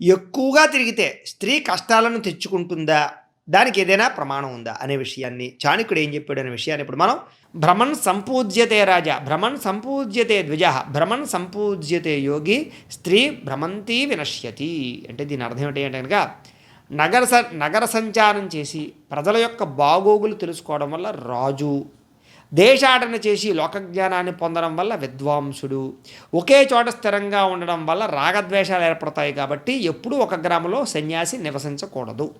ఎక్కువగా తిరిగితే స్త్రీ కష్టాలను తెచ్చుకుంటుందా? దానికి ఏదైనా ప్రమాణం ఉందా? అనే విషయాన్ని చాణుకుడు ఏం చెప్పాడు అనే విషయాన్ని ఇప్పుడు మనం భ్రమణ్ సంపూజ్యతే రాజా భ్రమణ్ సంపూజ్యతే ద్విజ భ్రమణ్ సంపూజ్యతే యోగి స్త్రీ భ్రమంతి వినశ్యతి. అంటే దీని అర్థం ఏంటి అంటే కనుక నగర స నగర సంచారం చేసి ప్రజల యొక్క బాగోగులు తెలుసుకోవడం వల్ల రాజు దేశాటన చేసి లోకజ్ఞానాన్ని పొందడం వల్ల విద్వాంసుడు. ఒకే చోట స్థిరంగా ఉండడం వల్ల రాగద్వేషాలు ఏర్పడతాయి కాబట్టి ఎప్పుడూ ఒక గ్రామంలో సన్యాసి నివసించకూడదు.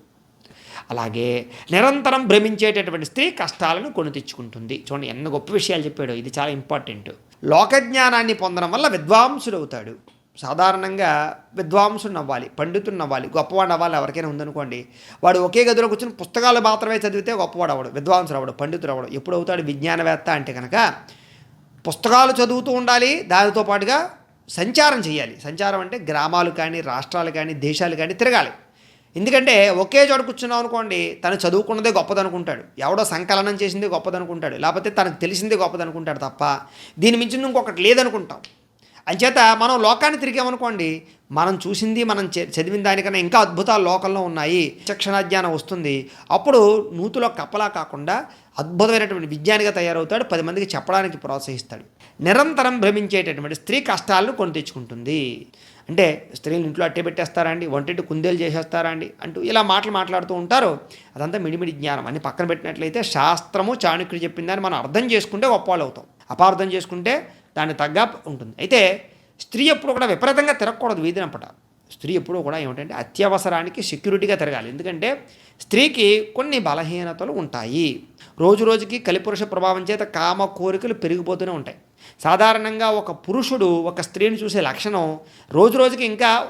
అలాగే నిరంతరం భ్రమించేటటువంటి స్త్రీ కష్టాలను కొని తెచ్చుకుంటుంది. చూడండి ఎన్ని గొప్ప విషయాలు చెప్పాడు. ఇది చాలా ఇంపార్టెంట్. లోకజ్ఞానాన్ని పొందడం వల్ల విద్వాంసుడు అవుతాడు సాధారణంగా విద్వాంసుడు నవ్వాలి పండితుడు నవ్వాలి గొప్పవాడు అవ్వాలి ఎవరికైనా ఉందనుకోండి వాడు ఒకే గదిలో కూర్చొని పుస్తకాలు మాత్రమే చదివితే గొప్పవాడు అవడు విద్వాంసుడు అవడు పండితుడు అవడు ఎప్పుడు అవుతాడు విజ్ఞానవేత్త అంటే కనుక పుస్తకాలు చదువుతూ ఉండాలి దానితో పాటుగా సంచారం చేయాలి. సంచారం అంటే గ్రామాలు కానీ రాష్ట్రాలు కానీ దేశాలు కానీ తిరగాలి. ఎందుకంటే ఒకే చోట కూర్చున్నాం అనుకోండి తను చదువుకున్నదే గొప్పదనుకుంటాడు. ఎవడో సంకలనం చేసిందే గొప్పదనుకుంటాడు. లేకపోతే తనకు తెలిసిందే గొప్పదనుకుంటాడు తప్ప దీని మించింది ఇంకొకటి లేదనుకుంటాం. అంచేత మనం లోకాన్ని తిరిగామనుకోండి మనం చూసింది మనం చదివిన దానికన్నా ఇంకా అద్భుతాలు లోకంలో ఉన్నాయి. విచక్షణ వస్తుంది. అప్పుడు నూతులో కప్పలా కాకుండా అద్భుతమైనటువంటి విజ్ఞానిగా తయారవుతాడు. పది మందికి చెప్పడానికి ప్రోత్సహిస్తాడు. నిరంతరం భ్రమించేటటువంటి స్త్రీ కష్టాలను కొని తెచ్చుకుంటుంది. అంటే స్త్రీలు ఇంట్లో అట్టే పెట్టేస్తారా అండి వంటింటి కుందేలు చేసేస్తారా అండి అంటూ ఇలా మాటలు మాట్లాడుతూ ఉంటారు. అదంతా మిడిమిడి జ్ఞానం. అని పక్కన పెట్టినట్లయితే శాస్త్రము చాణుక్యుడు చెప్పిందని మనం అర్థం చేసుకుంటే గొప్పవాళ్ళు అవుతాం అపార్థం చేసుకుంటే దాన్ని తగ్గ ఉంటుంది. అయితే స్త్రీ ఎప్పుడు కూడా విపరీతంగా తిరగకూడదు వీధినంపట స్త్రీ ఎప్పుడూ కూడా ఏమిటంటే అత్యవసరానికి సెక్యూరిటీగా తిరగాలి. ఎందుకంటే స్త్రీకి కొన్ని బలహీనతలు ఉంటాయి. రోజు రోజుకి కలిపురుష ప్రభావం చేత కామ కోరికలు పెరిగిపోతూనే ఉంటాయి. సాధారణంగా ఒక పురుషుడు ఒక స్త్రీని చూసే లక్షణం రోజు రోజుకి ఇంకా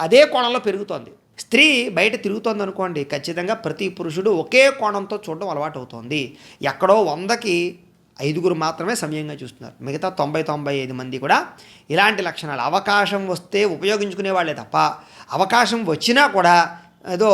అదే కోణంలో పెరుగుతోంది. స్త్రీ బయట తిరుగుతోంది అనుకోండి ఖచ్చితంగా ప్రతి పురుషుడు ఒకే కోణంతో చూడడం అలవాటు అవుతోంది ఎక్కడో వందకి ఐదుగురు మాత్రమే సమయంగా చూస్తున్నారు. మిగతా తొంభై తొంభై ఐదు మంది కూడా ఇలాంటి లక్షణాలు అవకాశం వస్తే ఉపయోగించుకునే వాళ్ళే తప్ప అవకాశం వచ్చినా కూడా ఏదో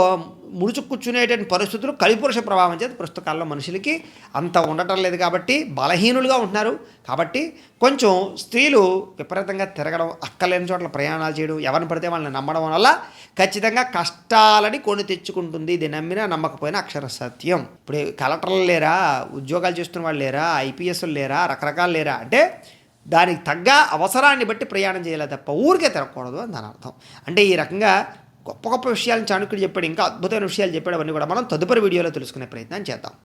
ముడుచు కూర్చునేటువంటి పరిస్థితులు కలిపురుష ప్రభావం చేత ప్రస్తుత కాలంలో మనుషులకి అంత ఉండటం లేదు కాబట్టి బలహీనులుగా ఉంటున్నారు. కాబట్టి కొంచెం స్త్రీలు విపరీతంగా తిరగడం అక్కలేని చోట్ల ప్రయాణాలు చేయడం ఎవరిని పడితే వాళ్ళని నమ్మడం వల్ల ఖచ్చితంగా కష్టాలని కొని తెచ్చుకుంటుంది. ఇది నమ్మినా నమ్మకపోయినా అక్షర సత్యం. ఇప్పుడు కలెక్టర్లు లేరా ఉద్యోగాలు చేస్తున్న వాళ్ళు లేరా ఐపీఎస్లు లేరా రకరకాలు లేరా అంటే దానికి తగ్గ అవసరాన్ని బట్టి ప్రయాణం చేయాలి తప్ప ఊరికే తిరగకూడదు అని దాని అర్థం. అంటే ఈ రకంగా గొప్ప గొప్ప విషయాలను చాణక్యుడు చెప్పాడు ఇంకా అద్భుతమైన విషయాలు చెప్పాడు అవన్నీ కూడా మనం తదుపరి వీడియోలో తెలుసుకునే ప్రయత్నం చేద్దాం.